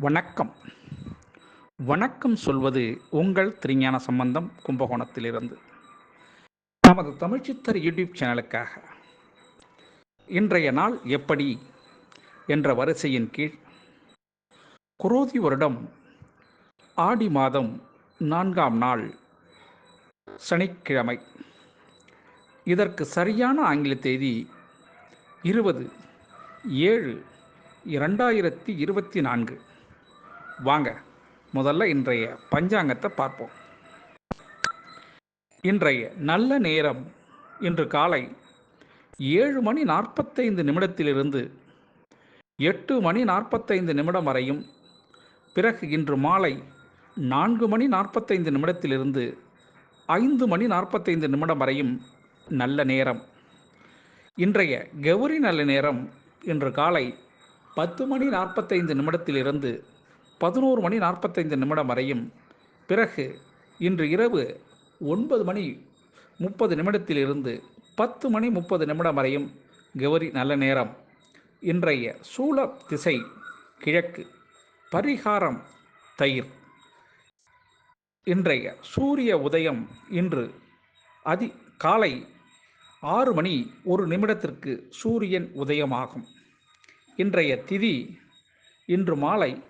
வணக்கம். வணக்கம் சொல்வது உங்கள் திருஞான சம்பந்தம் கும்பகோணத்திலிருந்து. நமது தமிழ்ச்சித்தர் யூடியூப் சேனலுக்காக. இன்றைய நாள் எப்படி என்ற வரிசையின் கீழ் குரோதி வருடம் ஆடி மாதம் நான்காம் நாள் சனிக்கிழமை. இதற்கு சரியான ஆங்கில தேதி இருபது ஏழு இரண்டாயிரத்தி இருபத்தி நான்கு. வாங்க. முதல்ல இன்றைய பஞ்சாங்கத்தை பார்ப்போம். இன்றைய நல்ல நேரம் இன்று காலை ஏழு மணி நாற்பத்தைந்து நிமிடத்திலிருந்து எட்டு மணி நாற்பத்தைந்து நிமிடம் வரையும் பிறகு இன்று மாலை நான்கு மணி நாற்பத்தைந்து நிமிடத்திலிருந்து ஐந்து மணி நாற்பத்தைந்து நிமிடம் வரையும் நல்ல நேரம். இன்றைய கௌரி நல்ல நேரம் இன்று காலை பத்து மணி நாற்பத்தைந்து நிமிடத்திலிருந்து பதினோரு மணி நாற்பத்தைந்து நிமிடம் வரையும். பிறகு இன்று இரவு ஒன்பது மணி முப்பது நிமிடத்திலிருந்து பத்து மணி முப்பது நிமிடம் வரையும் கௌரி நல்ல நேரம். இன்றைய சூல திசை கிழக்கு பரிகாரம் தயிர். இன்றைய சூரிய உதயம் இன்று அதி காலை ஆறு மணி ஒரு நிமிடத்திற்கு சூரியன் உதயமாகும். இன்றைய திதி இன்று மாலை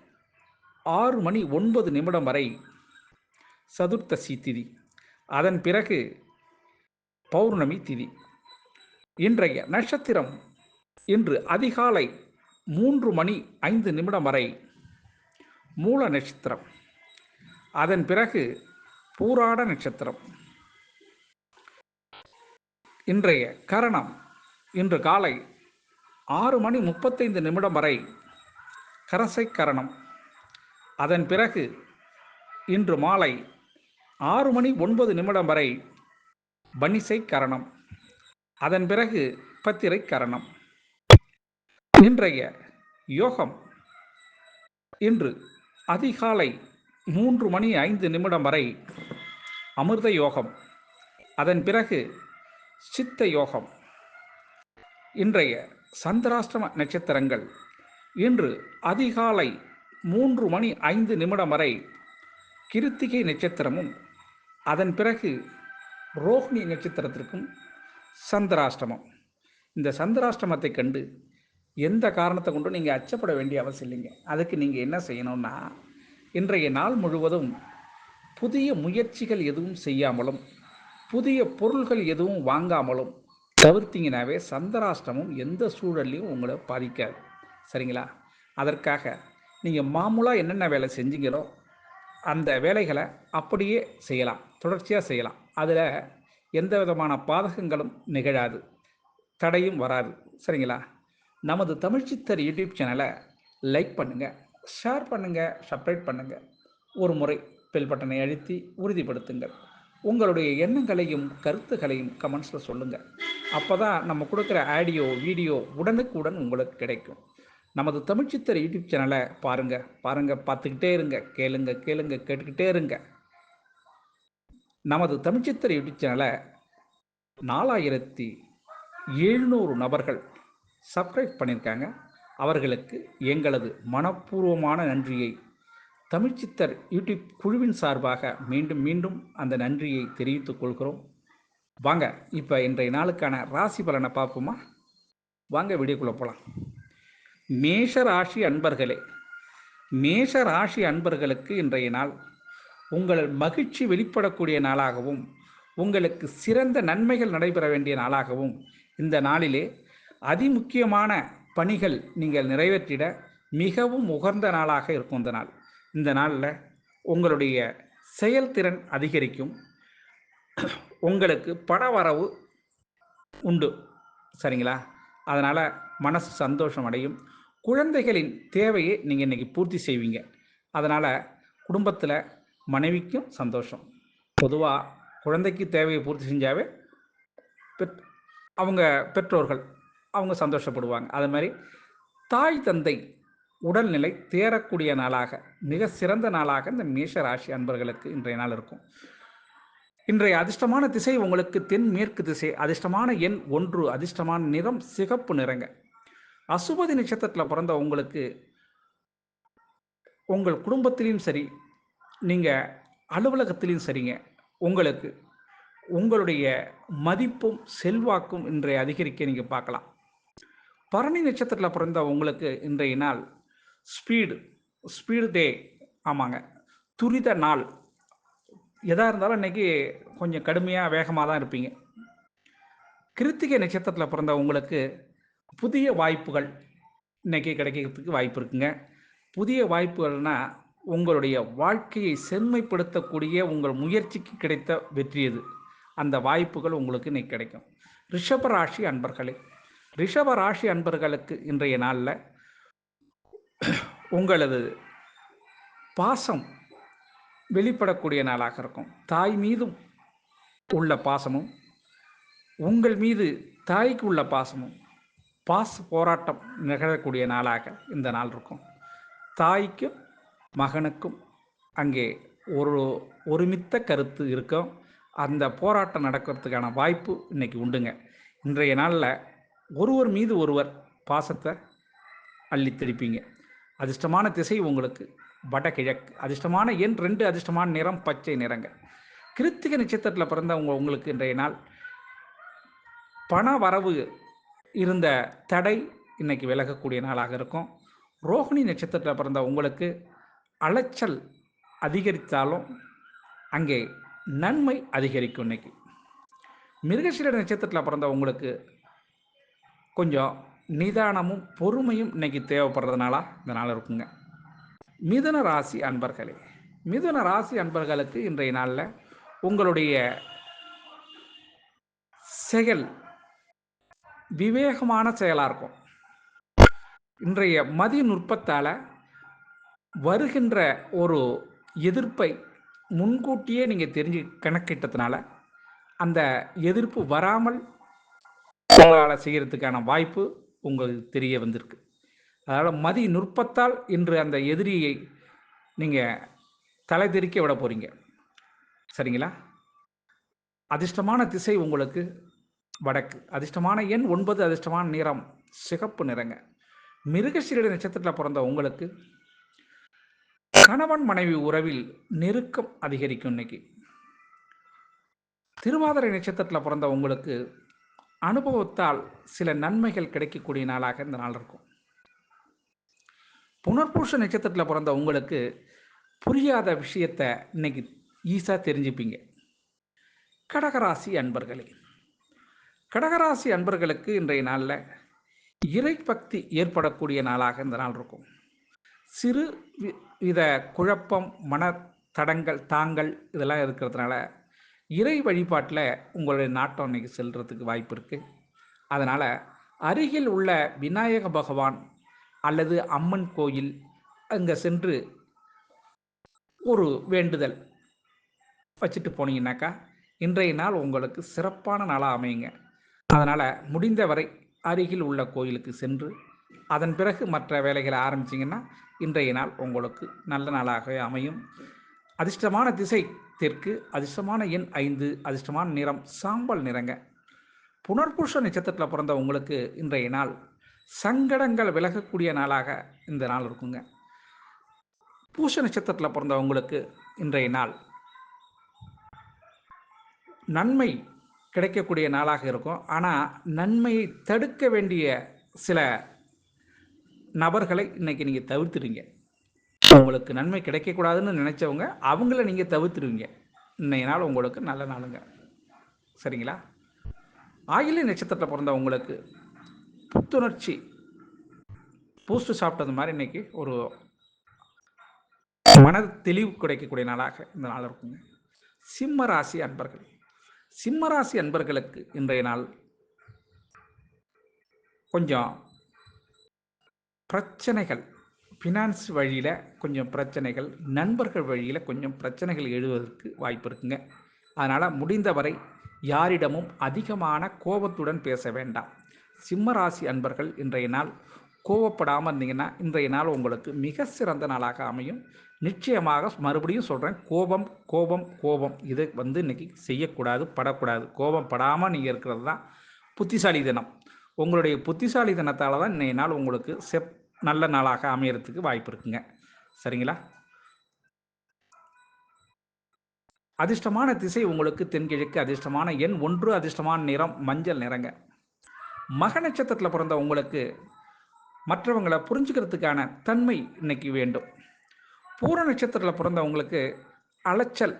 ஆறு மணி ஒன்பது நிமிடம் வரை சதுர்த்தசி திதி அதன் பிறகு பௌர்ணமி திதி. இன்றைய நட்சத்திரம் இன்று அதிகாலை மூன்று மணி ஐந்து நிமிடம் வரை மூல நட்சத்திரம். அதன் பிறகு பூராட நட்சத்திரம். இன்றைய கரணம் இன்று காலை ஆறு மணி முப்பத்தைந்து நிமிடம் வரை கரசை கரணம். அதன் பிறகு இன்று மாலை ஆறு மணி ஒன்பது நிமிடம் வரை பனிசை கரணம். அதன் பிறகு பத்திரை கரணம். இன்றைய யோகம் இன்று அதிகாலை மூன்று மணி ஐந்து நிமிடம் வரை அமிர்த யோகம். அதன் பிறகு சித்த யோகம். இன்றைய சந்திராஷ்டம நட்சத்திரங்கள் இன்று அதிகாலை மூன்று மணி ஐந்து நிமிடம் வரை கிருத்திகை நட்சத்திரமும் அதன் பிறகு ரோஹிணி நட்சத்திரத்திற்கும் சந்திராஷ்டமம். இந்த சந்திராஷ்டமத்தை கண்டு எந்த காரணத்தை கொண்டும் நீங்கள் அச்சப்பட வேண்டிய அவசியம் இல்லைங்க. அதுக்கு நீங்கள் என்ன செய்யணும்னா இன்றைய நாள் முழுவதும் புதிய முயற்சிகள் எதுவும் செய்யாமலும் புதிய பொருள்கள் எதுவும் வாங்காமலும் தவிர்த்தீங்கனாவே சந்திராஷ்டமம் எந்த சூழல்லையும் உங்களை பாதிக்காது. சரிங்களா? அதற்காக நீங்கள் மாமூலாக என்னென்ன வேலை செஞ்சீங்களோ அந்த வேலைகளை அப்படியே செய்யலாம். தொடர்ச்சியாக செய்யலாம். அதில் எந்த விதமான பாதகங்களும் நிகழாது. தடையும் வராது. சரிங்களா? நமது தமிழ்ச்சித்தர் யூடியூப் சேனலை லைக் பண்ணுங்கள் ஷேர் பண்ணுங்கள் சப்ரேட் பண்ணுங்கள் ஒரு முறை பெல் பட்டனை அழுத்தி உறுதிப்படுத்துங்கள். உங்களுடைய எண்ணங்களையும் கருத்துக்களையும் கமெண்ட்ஸில் சொல்லுங்கள் அப்போ தான் நம்ம கொடுக்குற ஆடியோ வீடியோ உடனுக்குடன் உங்களுக்கு கிடைக்கும். நமது தமிழ்ச்சித்திர யூடியூப் சேனலை பாருங்கள் பாருங்கள் பார்த்துக்கிட்டே இருங்க கேளுங்க கேளுங்க கேட்டுக்கிட்டே இருங்க. நமது தமிழ்ச்சித்திர யூடியூப் சேனலை நாலாயிரத்தி எழுநூறு நபர்கள் சப்ஸ்கிரைப் பண்ணியிருக்காங்க. அவர்களுக்கு எங்களது மனப்பூர்வமான நன்றியை தமிழ்ச்சித்தர் யூடியூப் குழுவின் சார்பாக மீண்டும் மீண்டும் அந்த நன்றியை தெரிவித்துக் கொள்கிறோம். வாங்க இப்போ இன்றைய நாளுக்கான ராசி பலனை பார்ப்போமா? வாங்க வீடியோக்குள்ளே போகலாம் மேஷ ராசி அன்பர்களே மேஷ ராசி அன்பர்களுக்கு இன்றைய நாள் உங்கள் மகிழ்ச்சி வெளிப்படக்கூடிய நாளாகவும் உங்களுக்கு சிறந்த நன்மைகள் நடைபெற வேண்டிய நாளாகவும் இந்த நாளிலே அதிமுக்கியமான பணிகள் நீங்கள் நிறைவேற்றிட மிகவும் உகந்த நாளாக இருக்கும் இந்த நாள். இந்த நாளில் உங்களுடைய செயல்திறன் அதிகரிக்கும். உங்களுக்கு பண வரவு உண்டு. சரிங்களா? அதனால் மனசு சந்தோஷம் அடையும். குழந்தைகளின் தேவையை நீங்கள் இன்றைக்கி பூர்த்தி செய்வீங்க. அதனால் குடும்பத்தில் மனைவிக்கும் சந்தோஷம். பொதுவாக குழந்தைக்கு தேவையை பூர்த்தி செஞ்சாவே பெற் அவங்க பெற்றோர்கள் அவங்க சந்தோஷப்படுவாங்க. அது மாதிரி தாய் தந்தை உடல்நிலை தேரக்கூடிய நாளாக மிக சிறந்த நாளாக இந்த மேஷ ராசி அன்பர்களுக்கு இன்றைய நாள் இருக்கும். இன்றைய அதிர்ஷ்டமான திசை உங்களுக்கு தென் மேற்கு திசை. அதிர்ஷ்டமான எண் ஒன்று. அதிர்ஷ்டமான நிறம் சிகப்பு நிறங்க. அசுபதி நட்சத்திரத்தில் பிறந்த உங்களுக்கு உங்கள் குடும்பத்திலையும் சரி நீங்கள் அலுவலகத்திலையும் சரிங்க. உங்களுக்கு உங்களுடைய மதிப்பும் செல்வாக்கும் இன்றைய அதிகரிக்க நீங்கள் பார்க்கலாம். பரணி நட்சத்திரத்தில் பிறந்த உங்களுக்கு இன்றைய நாள் ஸ்பீடு ஸ்பீடு டே ஆமாங்க. துரித நாள். எதாக இருந்தாலும் இன்னைக்கு கொஞ்சம் கடுமையாக வேகமாக தான் இருப்பீங்க. கிருத்திகை நட்சத்திரத்தில் பிறந்த உங்களுக்கு புதிய வாய்ப்புகள் இன்னைக்கு கிடைக்கிறதுக்கு வாய்ப்பு இருக்குங்க. புதிய வாய்ப்புகள்னா உங்களுடைய வாழ்க்கையை செம்மைப்படுத்தக்கூடிய உங்கள் முயற்சிக்கு கிடைத்த வெற்றி இது. அந்த வாய்ப்புகள் உங்களுக்கு இன்னைக்கு கிடைக்கும். ரிஷப ராசி அன்பர்களே ரிஷப ராசி அன்பர்களுக்கு இன்றைய நாளில் உங்களது பாசம் வெளிப்படக்கூடிய நாளாக இருக்கும். தாய் மீதும் உள்ள பாசமும் உங்கள் மீது தாய்க்கு உள்ள பாசமும் பாச போராட்டம் நிகழக்கூடிய நாளாக இந்த நாள் இருக்கும். தாய்க்கும் மகனுக்கும் அங்கே ஒரு ஒருமித்த கருத்து இருக்கும். அந்த போராட்டம் நடக்கிறதுக்கான வாய்ப்பு இன்னைக்கு உண்டுங்க. இன்றைய நாளில் ஒருவர் மீது ஒருவர் பாசத்தை அள்ளி தெளிப்பீங்க. அதிர்ஷ்டமான திசை உங்களுக்கு வடகிழக்கு அதிர்ஷ்டமான எண் ரெண்டு அதிர்ஷ்டமான நிறம் பச்சை நிறங்க. கிருத்திக நட்சத்திரத்தில் பிறந்தவங்க உங்களுக்கு இன்றைய நாள் பண வரவு இருந்த தடை இன்னைக்கு விலகக்கூடிய நாளாக இருக்கும். ரோகிணி நட்சத்திரத்தில் பிறந்த உங்களுக்கு அலைச்சல் அதிகரித்தாலும் அங்கே நன்மை அதிகரிக்கும் இன்னைக்கு. மிருகசீர நட்சத்திரத்தில் பிறந்த உங்களுக்கு கொஞ்சம் நிதானமும் பொறுமையும் இன்னைக்கு தேவைப்படுறதுனால இந்த நாள் இருக்குங்க. மிதுன ராசி அன்பர்களே மிதுன ராசி அன்பர்களுக்கு இன்றைய நாளில் உங்களுடைய செயல் விவேகமான செயலாக இருக்கும். இன்றைய மதி நுட்பத்தால் வருகின்ற ஒரு எதிர்ப்பை முன்கூட்டியே நீங்கள் தெரிஞ்சு கணக்கிட்டதுனால அந்த எதிர்ப்பு வராமல் உங்களால் செய்கிறதுக்கான வாய்ப்பு உங்களுக்கு தெரிய வந்திருக்கு. அதனால் மதி நுட்பத்தால் இன்று அந்த எதிரியை நீங்கள் தலை தெறிக்க விட போகிறீங்க சரிங்களா? அதிர்ஷ்டமான திசை உங்களுக்கு வடக்கு. அதிர்ஷ்டமான எண் ஒன்பது அதிர்ஷ்டமான நிறம். சிகப்பு நிறங்க. மிருகசீரடி நட்சத்திரத்தில் பிறந்த உங்களுக்கு கணவன் மனைவி உறவில் நெருக்கம் அதிகரிக்கும் இன்னைக்கு. திருவாதிரை நட்சத்திரத்தில் பிறந்த உங்களுக்கு அனுபவத்தால் சில நன்மைகள் கிடைக்கக்கூடிய நாளாக இந்த நாள் இருக்கும். புனர்பூஷ நட்சத்திரத்தில் பிறந்த உங்களுக்கு புரியாத விஷயத்த இன்னைக்கு ஈஸாக தெரிஞ்சுப்பீங்க. கடகராசி அன்பர்களே கடகராசி அன்பர்களுக்கு இன்றைய நாளில் இறை பக்தி ஏற்படக்கூடிய நாளாக இந்த நாள் இருக்கும். சிறு வி- வித குழப்பம் மன தடங்கள் தாங்கள் இதெல்லாம் இருக்கிறதுனால இறை வழிபாட்டில் உங்களுடைய நாட்டம் இன்னைக்கு செல்கிறதுக்கு வாய்ப்பு இருக்குது அதனால் அருகில் உள்ள விநாயக பகவான் அல்லது அம்மன் கோயில் அங்கே சென்று ஒரு வேண்டுதல் வச்சுட்டு போனீங்கன்னாக்கா இன்றைய நாள் உங்களுக்கு சிறப்பான நாளாக அமையுங்க. அதனால் முடிந்தவரை அருகில் உள்ள கோயிலுக்கு சென்று அதன் பிறகு மற்ற வேலைகளை ஆரம்பிச்சிங்கன்னா இன்றைய நாள் உங்களுக்கு நல்ல நாளாகவே அமையும். அதிர்ஷ்டமான திசை தெற்கு அதிர்ஷ்டமான எண் ஐந்து அதிர்ஷ்டமான நிறம் சாம்பல் நிறங்க. புனர்பூஷ நட்சத்திரத்தில் பிறந்த உங்களுக்கு இன்றைய நாள் சங்கடங்கள் விலகக்கூடிய நாளாக இந்த நாள் இருக்குங்க. பூச நட்சத்திரத்தில் பிறந்த உங்களுக்கு இன்றைய நாள் நன்மை கிடைக்கக்கூடிய நாளாக இருக்கும். ஆனால் நன்மையை தடுக்க வேண்டிய சில நபர்களை இன்னைக்கு நீங்கள் தவிர்த்துடுங்க உங்களுக்கு நன்மை கிடைக்கக்கூடாதுன்னு நினச்சவங்க அவங்கள நீங்கள் தவிர்த்துடுவீங்க. இன்னைய நாள் உங்களுக்கு நல்ல நாளுங்க. சரிங்களா? ஆயிலை நட்சத்திரத்தில் பிறந்த உங்களுக்கு புத்துணர்ச்சி பூஸ்ட் சாப்பிட்டது மாதிரி இன்றைக்கி ஒரு மன தெளிவு கிடைக்கக்கூடிய நாளாக இந்த நாள் இருக்குங்க. சிம்ம ராசி அன்பர்கள் சிம்மராசி அன்பர்களுக்கு இன்றைய நாள் கொஞ்சம் பிரச்சனைகள் ஃபினான்ஸ் வழியில் கொஞ்சம் பிரச்சனைகள் நண்பர்கள் வழியில் கொஞ்சம் பிரச்சனைகள் எழுவதற்கு வாய்ப்பு இருக்குங்க. அதனால் முடிந்தவரை யாரிடமும் அதிகமான கோபத்துடன் பேச வேண்டாம். சிம்ம ராசி அன்பர்கள் இன்றைய நாள் கோவப்படாமல் இருந்தீங்கன்னா இன்றைய நாள் உங்களுக்கு மிக சிறந்த நாளாக அமையும். நிச்சயமாக மறுபடியும் சொல்கிறேன் கோபம் கோபம் கோபம். இதை வந்து இன்றைக்கி செய்யக்கூடாது படக்கூடாது. கோபம் படாமல் நீங்கள் இருக்கிறது தான் புத்திசாலி தினம். உங்களுடைய புத்திசாலி தினத்தால் தான் இன்றைய நாள் உங்களுக்கு செப் நல்ல நாளாக அமையறதுக்கு வாய்ப்பு இருக்குங்க. சரிங்களா? அதிர்ஷ்டமான திசை உங்களுக்கு தென்கிழக்கு அதிர்ஷ்டமான எண் ஒன்று அதிர்ஷ்டமான நிறம் மஞ்சள் நிறங்க. மக நட்சத்திரத்தில் பிறந்த உங்களுக்கு மற்றவங்களை புரிஞ்சுக்கிறதுக்கான தன்மை இன்னைக்கு வேண்டும். பூர நட்சத்திரத்தில் பிறந்தவங்களுக்கு அலைச்சல்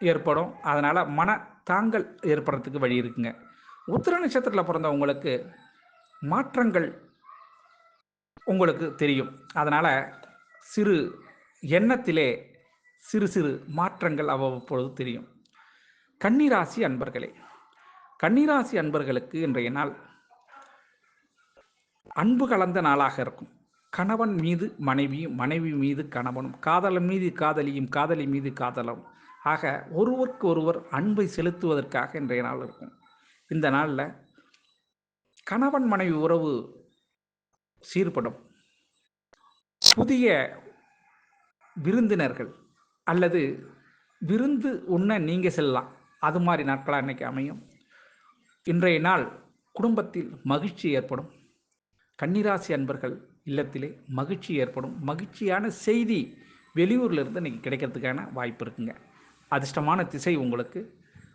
ஏற்படும். அதனால் மன தாங்கல் ஏற்படுறதுக்கு வழி இருக்குங்க. உத்திர நட்சத்திரத்தில் பிறந்தவங்களுக்கு மாற்றங்கள் உங்களுக்கு தெரியும். அதனால் சிறு எண்ணத்திலே சிறு சிறு மாற்றங்கள் அவ்வப்பொழுது தெரியும். கன்னிராசி அன்பர்களே கன்னிராசி அன்பர்களுக்கு இன்றைய நாள் அன்பு கலந்த நாளாக இருக்கும். கணவன் மீது மனைவியும் மனைவி மீது கணவனும் காதலன் மீது காதலியும் காதலி மீது காதலும் ஆக ஒருவருக்கு ஒருவர் அன்பை செலுத்துவதற்காக இன்றைய நாள் இருக்கும். இந்த நாளில் கணவன் மனைவி உறவு சீர்படும். புதிய விருந்தினர்கள் அல்லது விருந்து உண்ண நீங்கள் செல்லலாம். அது மாதிரி நாட்களாக அன்னைக்கு அமையும். இன்றைய நாள் குடும்பத்தில் மகிழ்ச்சி ஏற்படும். கன்னிராசி அன்பர்கள் இல்லத்திலே மகிழ்ச்சி ஏற்படும். மகிழ்ச்சியான செய்தி வெளியூரில் இருந்து இன்னைக்கு கிடைக்கிறதுக்கான வாய்ப்பு இருக்குங்க. அதிர்ஷ்டமான திசை உங்களுக்கு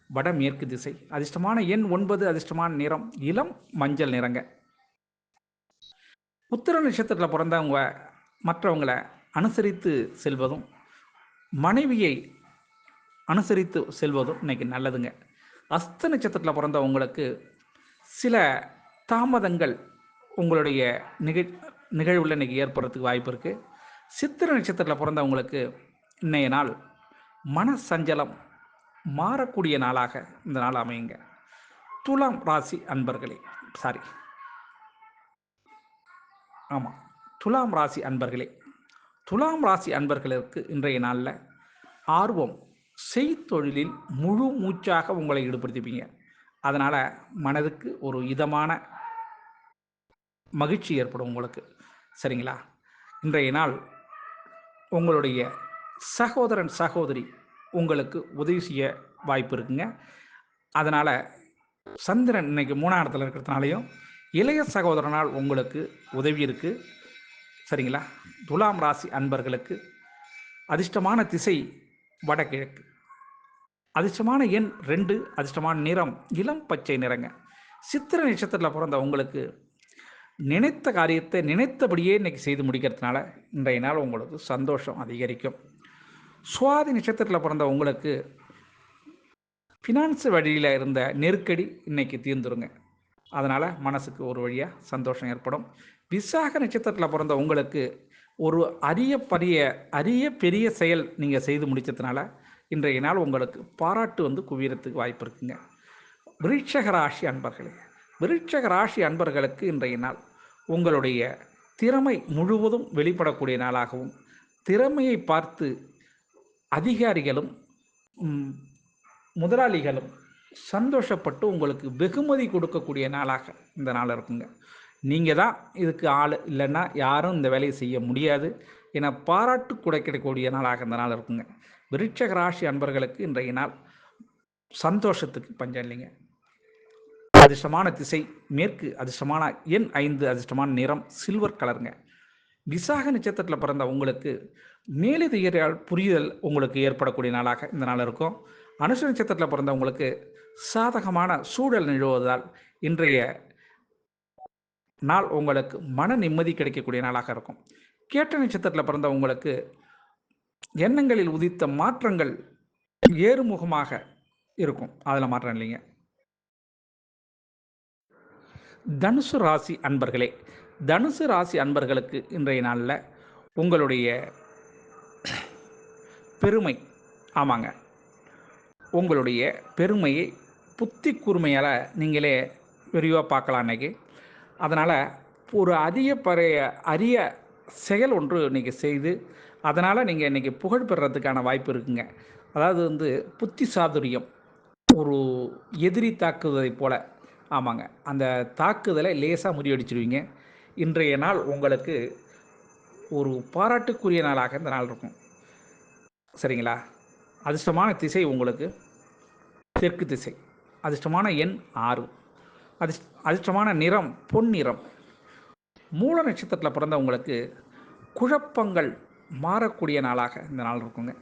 வடமேற்கு திசை. அதிர்ஷ்டமான எண் ஒன்பது அதிர்ஷ்டமான நிறம் இளம் மஞ்சள் நிறங்க. உத்திர நட்சத்திரத்தில் பிறந்தவங்க மற்றவங்களை அனுசரித்து செல்வதும் மனைவியை அனுசரித்து செல்வதும் இன்னைக்கு நல்லதுங்க. அஸ்த நட்சத்திரத்தில் பிறந்தவங்களுக்கு சில தாமதங்கள் உங்களுடைய நிகழ் நிகழ்வுல இன்றைக்கி ஏற்படுறதுக்கு வாய்ப்பு இருக்குது சித்திர நட்சத்திரத்தில் பிறந்தவங்களுக்கு இன்றைய நாள் மன சஞ்சலம் மாறக்கூடிய நாளாக இந்த நாள் அமையுங்க. துலாம் ராசி அன்பர்களே சாரி ஆமாம் துலாம் ராசி அன்பர்களே துலாம் ராசி அன்பர்களுக்கு இன்றைய நாளில் ஆர்வம் செய்தொழிலில் முழு மூச்சாக உங்களை ஈடுபடுத்திப்பீங்க. அதனால் மனதுக்கு ஒரு இதமான மகிழ்ச்சி ஏற்படும் உங்களுக்கு. சரிங்களா? இன்றைய நாள் உங்களுடைய சகோதரன் சகோதரி உங்களுக்கு உதவி செய்ய வாய்ப்பு இருக்குங்க. அதனால் சந்திரன் இன்னைக்கு மூணாம் இடத்துல இருக்கிறதுனாலையும் இளைய சகோதரனால் உங்களுக்கு உதவி இருக்குது சரிங்களா? துலாம் ராசி அன்பர்களுக்கு அதிர்ஷ்டமான திசை வடகிழக்கு. அதிர்ஷ்டமான எண் ரெண்டு அதிர்ஷ்டமான நிறம் இளம் பச்சை நிறங்க. சித்திர நட்சத்திரத்தில் பிறந்த உங்களுக்கு நினைத்த காரியத்தை நினைத்தபடியே இன்னைக்கு செய்து முடிக்கிறதுனால இன்றைய நாள் உங்களுக்கு சந்தோஷம் அதிகரிக்கும். சுவாதி நட்சத்திரத்தில் பிறந்த உங்களுக்கு ஃபினான்ஸ் வழியில் இருந்த நெருக்கடி இன்னைக்கு தீர்ந்துருங்க. அதனால் மனசுக்கு ஒரு வழியாக சந்தோஷம் ஏற்படும். விசாக நட்சத்திரத்தில் பிறந்த உங்களுக்கு ஒரு அரிய பரிய அரிய பெரிய செயல் நீங்கள் செய்து முடித்ததுனால இன்றைய நாள் உங்களுக்கு பாராட்டு வந்து குவியறதுக்கு வாய்ப்பு இருக்குங்க. விருட்சக ராசி அன்பர்களே விருட்சக ராசி அன்பர்களுக்கு இன்றைய நாள் உங்களுடைய திறமை முழுவதும் வெளிப்படக்கூடிய நாளாகவும் திறமையை பார்த்து அதிகாரிகளும் முதலாளிகளும் சந்தோஷப்பட்டு உங்களுக்கு வெகுமதி கொடுக்கக்கூடிய நாளாக இந்த நாள் இருக்குங்க. நீங்கள் தான் இதுக்கு ஆள் இல்லைன்னா யாரும் இந்த வேலையை செய்ய முடியாது என பாராட்டு கிடைக்கக்கூடிய நாளாக இந்த நாள் இருக்குங்க. விருட்சக ராசி அன்பர்களுக்கு இன்றைய நாள் சந்தோஷத்துக்கு பஞ்சம் இல்லைங்க. அதிர்ஷ்டமான திசை மேற்கு அதிர்ஷ்டமான எண் ஐந்து அதிர்ஷ்டமான நிறம் சில்வர் கலருங்க விசாக நட்சத்திரத்தில் பிறந்த உங்களுக்கு மேலதிகாரியால் புரிதல் உங்களுக்கு ஏற்படக்கூடிய நாளாக இந்த நாள் இருக்கும். அனுஷ நட்சத்திரத்தில் பிறந்த உங்களுக்கு சாதகமான சூழல் நிலவுவதால் இன்றைய நாள் உங்களுக்கு மன நிம்மதி கிடைக்கக்கூடிய நாளாக இருக்கும். கேட்ட நட்சத்திரத்தில் பிறந்த உங்களுக்கு எண்ணங்களில் உதித்த மாற்றங்கள் ஏறுமுகமாக இருக்கும். அதில் மாற்றம் இல்லைங்க. தனுசு ராசி அன்பர்களே தனுசு ராசி அன்பர்களுக்கு இன்றைய நாளில் உங்களுடைய பெருமை ஆமாங்க. உங்களுடைய பெருமையை புத்தி கூர்மையால் நீங்களே விரிவாக பார்க்கலாம் அன்னைக்கு அதனால் ஒரு அதிக பறைய அரிய செயல் ஒன்று இன்றைக்கி செய்து அதனால் நீங்கள் இன்றைக்கி புகழ் பெறுறதுக்கான வாய்ப்பு இருக்குங்க. அதாவது வந்து புத்தி சாதுரியம் ஒரு எதிரி தாக்குவதைப் போல ஆமாங்க. அந்த தாக்குதலை லேசாக முறியடிச்சிருவீங்க. இன்றைய நாள் உங்களுக்கு ஒரு பாராட்டுக்குரிய நாளாக இந்த நாள் இருக்கும். சரிங்களா? அதிர்ஷ்டமான திசை உங்களுக்கு தெற்கு திசை. அதிர்ஷ்டமான எண் ஆறு. அதிர்ஷ் அதிர்ஷ்டமான நிறம் பொன் நிறம். மூல நட்சத்திரத்தில் பிறந்தவங்களுக்கு குழப்பங்கள் மாறக்கூடிய நாளாக இந்த நாள் இருக்குங்க.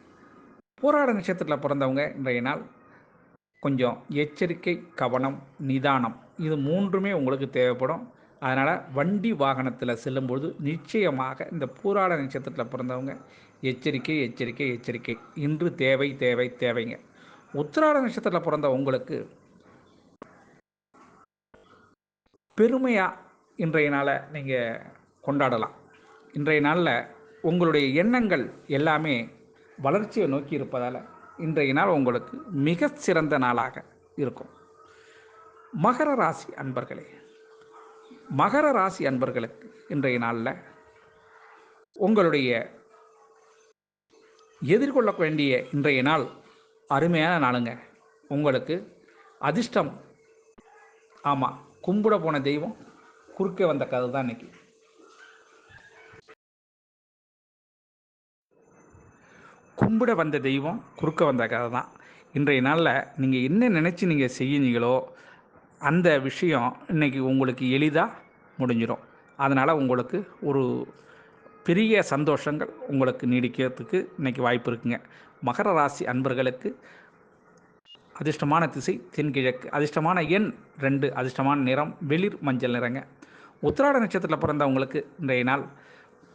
போராட நட்சத்திரத்தில் பிறந்தவங்க இன்றைய நாள் கொஞ்சம் எச்சரிக்கை கவனம் நிதானம் இது மூன்றுமே உங்களுக்கு தேவைப்படும். அதனால் வண்டி வாகனத்தில் செல்லும்பொழுது நிச்சயமாக இந்த பூராட நட்சத்திரத்தில் பிறந்தவங்க எச்சரிக்கை எச்சரிக்கை எச்சரிக்கை. இன்று தேவை தேவை தேவைங்க. உத்திராட நட்சத்திரத்தில் பிறந்த உங்களுக்கு பெருமையாக இன்றைய நாளை நீங்கள் கொண்டாடலாம். இன்றைய நாளில் உங்களுடைய எண்ணங்கள் எல்லாமே வளர்ச்சியை நோக்கி இருப்பதால் இன்றைய நாள் உங்களுக்கு மிக சிறந்த நாளாக இருக்கும். மகர ராசி அன்பர்களே மகர ராசி அன்பர்களுக்கு இன்றைய நாளில் உங்களுடைய எதிர்கொள்ள வேண்டிய இன்றைய நாள் அருமையான நாளுங்க. உங்களுக்கு அதிர்ஷ்டம் ஆமாம் கும்பிட போன தெய்வம் குறுக்கே வந்த கதை தான் இன்னைக்கு. கும்பிட வந்த தெய்வம் குறுக்க வந்த கதை தான். இன்றைய நாளில் நீங்கள் என்ன நினச்சி நீங்கள் செய்யுங்களோ அந்த விஷயம் இன்றைக்கி உங்களுக்கு எளிதாக முடிஞ்சிடும் அதனால் உங்களுக்கு ஒரு பெரிய சந்தோஷங்கள் உங்களுக்கு நீடிக்கிறதுக்கு இன்றைக்கி வாய்ப்பு இருக்குங்க. மகர ராசி அன்பர்களுக்கு அதிர்ஷ்டமான திசை தென்கிழக்கு. அதிர்ஷ்டமான எண் ரெண்டு அதிர்ஷ்டமான நிறம் வெளிர் மஞ்சள் நிறங்க. உத்திராட நட்சத்திரத்தில் பிறந்தவங்களுக்கு இன்றைய நாள்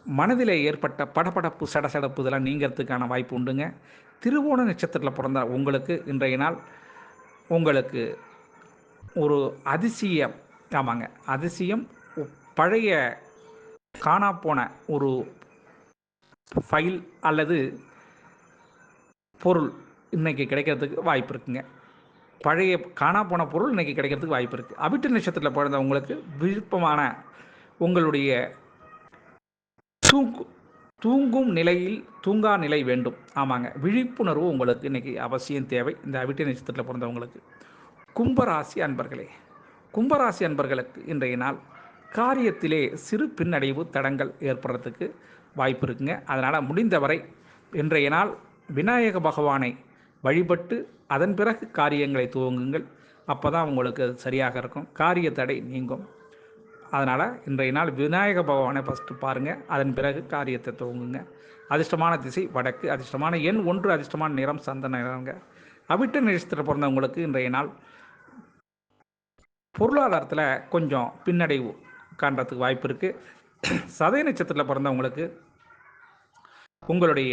மனதில் ஏற்பட்ட படபடப்பு சடசடப்பு இதெல்லாம் நீங்கிறதுக்கான வாய்ப்பு உண்டுங்க. திருவோண நட்சத்திரத்தில் பிறந்த உங்களுக்கு இன்றைய நாள் உங்களுக்கு ஒரு அதிசயம். ஆமாங்க. அதிசயம். பழைய காணாப்போன ஒரு ஃபைல் அல்லது பொருள் இன்றைக்கி கிடைக்கிறதுக்கு வாய்ப்பு இருக்குங்க. பழைய காணா போன பொருள் இன்றைக்கி கிடைக்கிறதுக்கு வாய்ப்பு இருக்குது அவிட்டு நட்சத்திரத்தில் பிறந்தவங்களுக்கு விருப்பமான உங்களுடைய தூங்கு தூங்கும் நிலையில் தூங்கா நிலை வேண்டும். ஆமாங்க. விழிப்புணர்வு உங்களுக்கு இன்றைக்கி அவசியம் தேவை. இந்த அவிட்ட நட்சத்திரத்தில் பிறந்தவங்களுக்கு. கும்பராசி அன்பர்களே கும்பராசி அன்பர்களுக்கு இன்றைய நாள் காரியத்திலே சிறு பின்னடைவு தடங்கள் ஏற்படுறதுக்கு வாய்ப்பு இருக்குங்க. அதனால் முடிந்தவரை இன்றைய நாள் விநாயக பகவானை வழிபட்டு அதன் பிறகு காரியங்களை துவங்குங்கள். அப்போ தான் உங்களுக்கு அது சரியாக இருக்கும். காரிய தடை நீங்கும். அதனால் இன்றைய நாள் விநாயக பகவானை ஃபஸ்ட்டு பாருங்கள் அதன் பிறகு காரியத்தை துவங்குங்க. அதிர்ஷ்டமான திசை வடக்கு அதிர்ஷ்டமான எண் ஒன்று அதிர்ஷ்டமான நிறம் சந்தன நிறங்க. அவிட்ட நட்சத்திரம் பிறந்தவங்களுக்கு இன்றைய நாள் பொருளாதாரத்தில் கொஞ்சம் பின்னடைவு காண்றதுக்கு வாய்ப்பு இருக்குது சதய நட்சத்திரத்தில் பிறந்தவங்களுக்கு உங்களுடைய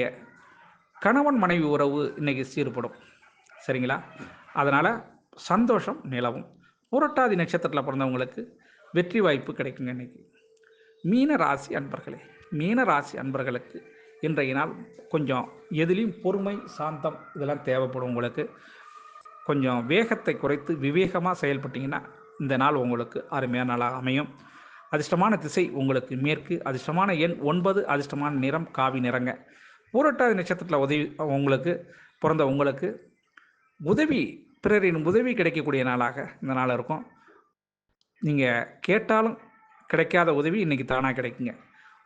கணவன் மனைவி உறவு இன்றைக்கி சீர்படும். சரிங்களா? அதனால் சந்தோஷம் நிலவும். புரட்டாதி நட்சத்திரத்தில் பிறந்தவங்களுக்கு வெற்றி வாய்ப்பு கிடைக்குங்க இன்றைக்கி மீன ராசி அன்பர்களே மீன ராசி அன்பர்களுக்கு இன்றைய நாள் கொஞ்சம் எதுலேயும் பொறுமை சாந்தம் இதெல்லாம் தேவைப்படும் உங்களுக்கு. கொஞ்சம் வேகத்தை குறைத்து விவேகமாக செயல்பட்டிங்கன்னா இந்த நாள் உங்களுக்கு அருமையான நாளாக அமையும். அதிர்ஷ்டமான திசை உங்களுக்கு மேற்கு அதிர்ஷ்டமான எண் ஒன்பது அதிர்ஷ்டமான நிறம் காவி நிறங்க. பூரட்டாதி நட்சத்திரத்தில் உதவி உங்களுக்கு பிறந்த உங்களுக்கு உதவி பிறரின் உதவி கிடைக்கக்கூடிய நாளாக இந்த நாள் இருக்கும். நீங்கள் கேட்டாலும் கிடைக்காத உதவி இன்றைக்கி தானாக கிடைக்குங்க.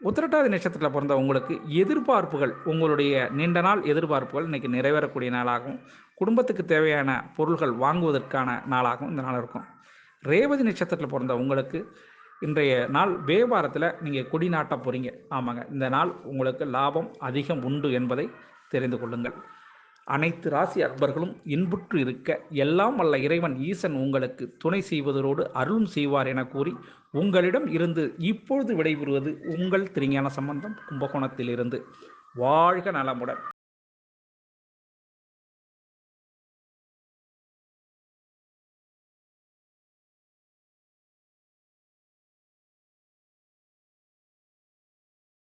உத்திரட்டாதி நட்சத்திரத்தில் பிறந்த உங்களுக்கு எதிர்பார்ப்புகள் உங்களுடைய நீண்ட நாள் எதிர்பார்ப்புகள் இன்றைக்கி நிறைவேறக்கூடிய நாளாகவும் குடும்பத்துக்கு தேவையான பொருள்கள் வாங்குவதற்கான நாளாகவும் இந்த நாள் இருக்கும். ரேவதி நட்சத்திரத்தில் பிறந்த உங்களுக்கு இன்றைய நாள் வியாபாரத்தில் நீங்கள் கொடி நாட்ட போகிறீங்க ஆமாங்க. இந்த நாள் உங்களுக்கு லாபம் அதிகம் உண்டு என்பதை தெரிந்து கொள்ளுங்கள். அனைத்து ராசி அன்பர்களும் இன்புற்று இருக்க எல்லாம் வல்ல இறைவன் ஈசன் உங்களுக்கு துணை செய்வதோடு அருளும் செய்வார் என கூறி உங்களிடம் இருந்து இப்பொழுது விடைபெறுவது உங்கள் திருஞான சம்பந்தம் கும்பகோணத்தில் இருந்து வாழ்க நலமுடன்.